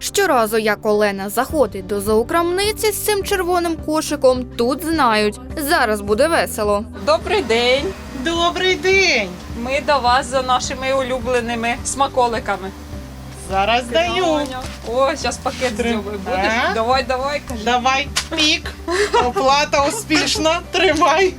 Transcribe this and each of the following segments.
Щоразу, як Олена заходить до зоокрамниці з цим червоним кошиком, тут знають, зараз буде весело. Добрий день. Добрий день! Ми до вас за нашими улюбленими смаколиками. Зараз даю. О, зараз пакет Три. зробив. Будеш? А? Давай, давай, кажи. Давай, пік. Оплата успішна. Тримай.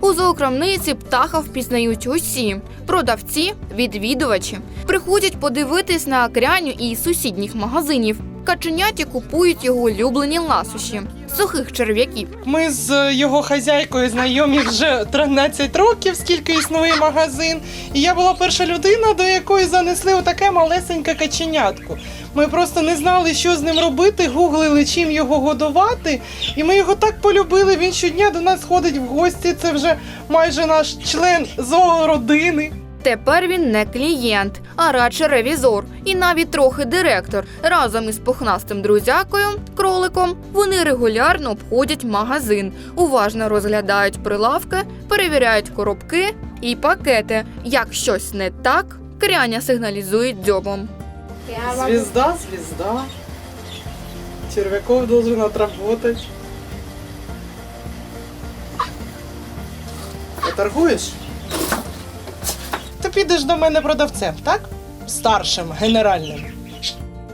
У зоокрамниці птаха впізнають усі продавці, відвідувачі. Приходять подивитись на кряню із сусідніх магазинів. Каченяті купують його улюблені ласощі сухих черв'яків. Ми з його хазяйкою знайомі вже 13 років, скільки існує магазин. І я була перша людина, до якої занесли отаке малесеньке каченятко. Ми просто не знали, що з ним робити, гуглили, чим його годувати. І ми його так полюбили. Він щодня до нас ходить в гості. Це вже майже наш член зоородини. Тепер він не клієнт, а радше ревізор і навіть трохи директор. Разом із пухнастим друзякою, кроликом, вони регулярно обходять магазин, уважно розглядають прилавки, перевіряють коробки і пакети. Як щось не так, кряня сигналізує дзьобом. Звезда, звезда. Червяков должен отработать. Торгуєш? підеш до мене продавцем, так? Старшим, генеральним.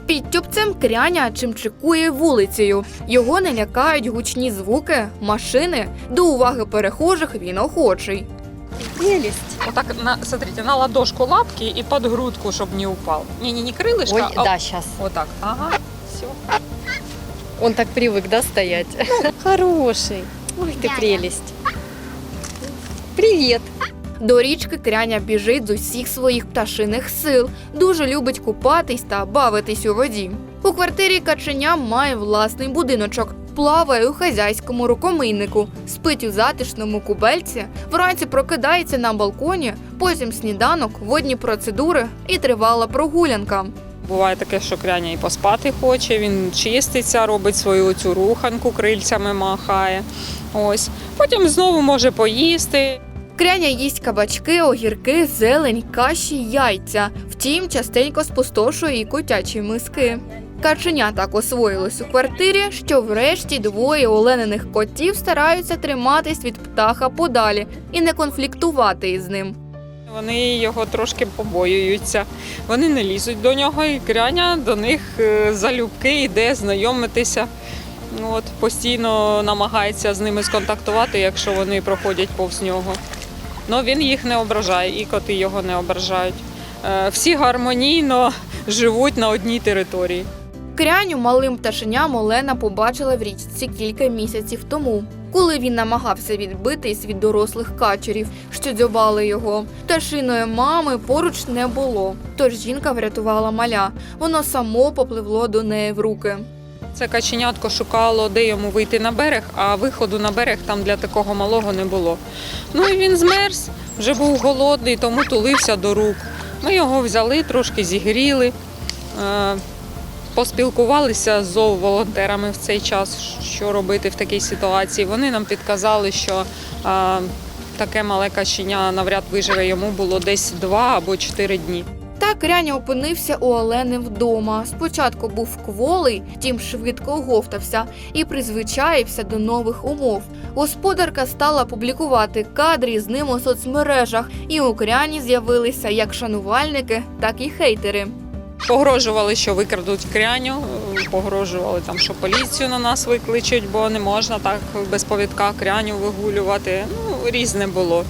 Під тюбцем кряня чимчикує вулицею. Його не лякають гучні звуки, машини. До уваги перехожих він охочий. Отак, на, смотрите, на ладошку лапки и под грудку, чтобы не упал. Не-не, не крылышко, Ой, а да, сейчас. вот так. Ага, все. Он так привык, да, стоять? Хороший. Ой, ты прелесть. Привет. До річки кряня біжить з усіх своїх пташиних сил, дуже любить купатись та бавитись у воді. У квартирі каченя має власний будиночок, плаває у хазяйському рукомийнику, спить у затишному кубельці, вранці прокидається на балконі, потім сніданок, водні процедури і тривала прогулянка. Буває таке, що кряня і поспати хоче, він чиститься, робить свою цю руханку, крильцями махає. Ось. Потім знову може поїсти. Кряня їсть кабачки, огірки, зелень, каші, яйця. Втім, частенько спустошує і котячі миски. Каченя так освоїлось у квартирі, що врешті двоє олениних котів стараються триматись від птаха подалі і не конфліктувати із ним. Вони його трошки побоюються. Вони не лізуть до нього, і кряня до них е, залюбки йде знайомитися. От, постійно намагається з ними сконтактувати, якщо вони проходять повз нього. Ну він їх не ображає, і коти його не ображають. Е, Всі гармонійно живуть на одній території. Кряню малим пташеням Олена побачила в річці кілька місяців тому, коли він намагався відбитись від дорослих качерів, що дзьобали його. Пташиної мами поруч не було, тож жінка врятувала маля. Воно само попливло до неї в руки. Це каченятко шукало, де йому вийти на берег, а виходу на берег там для такого малого не було. Ну і він змерз, вже був голодний, тому тулився до рук. Ми його взяли, трошки зігріли, е, поспілкувалися з зооволонтерами в цей час, що робити в такій ситуації. Вони нам підказали, що е, таке мале каченя навряд виживе йому було десь два або чотири дні. Так Ряня опинився у Олени вдома. Спочатку був кволий, втім швидко оговтався і призвичаївся до нових умов. Господарка стала публікувати кадри з ним у соцмережах, і у Кряні з'явилися як шанувальники, так і хейтери. Погрожували, що викрадуть кряню, погрожували там, що поліцію на нас викличуть, бо не можна так без повідка кряню вигулювати. Ну, різне було.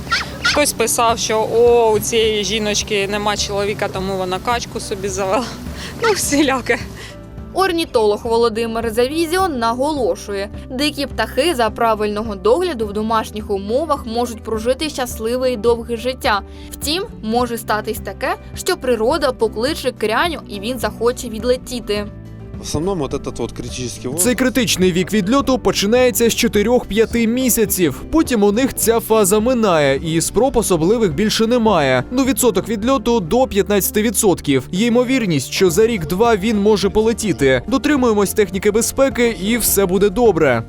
Хтось писав, що о, у цієї жіночки нема чоловіка, тому вона качку собі завела. Ну, всіляке. Орнітолог Володимир Завізіон наголошує, дикі птахи за правильного догляду в домашніх умовах можуть прожити щасливе і довге життя. Втім, може статись таке, що природа покличе кряню і він захоче відлетіти. В основном вот этот вот критический возраст. Цей критичний вік відльоту починається з 4-5 місяців. Потім у них ця фаза минає, і спроб особливих більше немає. Ну, відсоток відльоту до 15%. Є ймовірність, що за рік-два він може полетіти. Дотримуємось техніки безпеки, і все буде добре.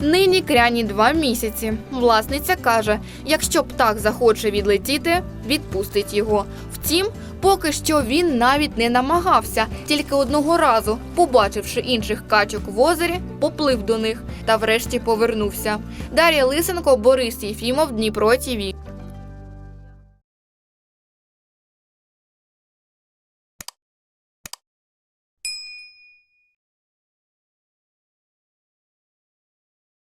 Нині кряні два місяці. Власниця каже: якщо птах захоче відлетіти, відпустить його. Втім, поки що він навіть не намагався, тільки одного разу, побачивши інших качок в озері, поплив до них та врешті повернувся. Дар'я Лисенко, Борис Єфімов, Дніпро ТІВІ.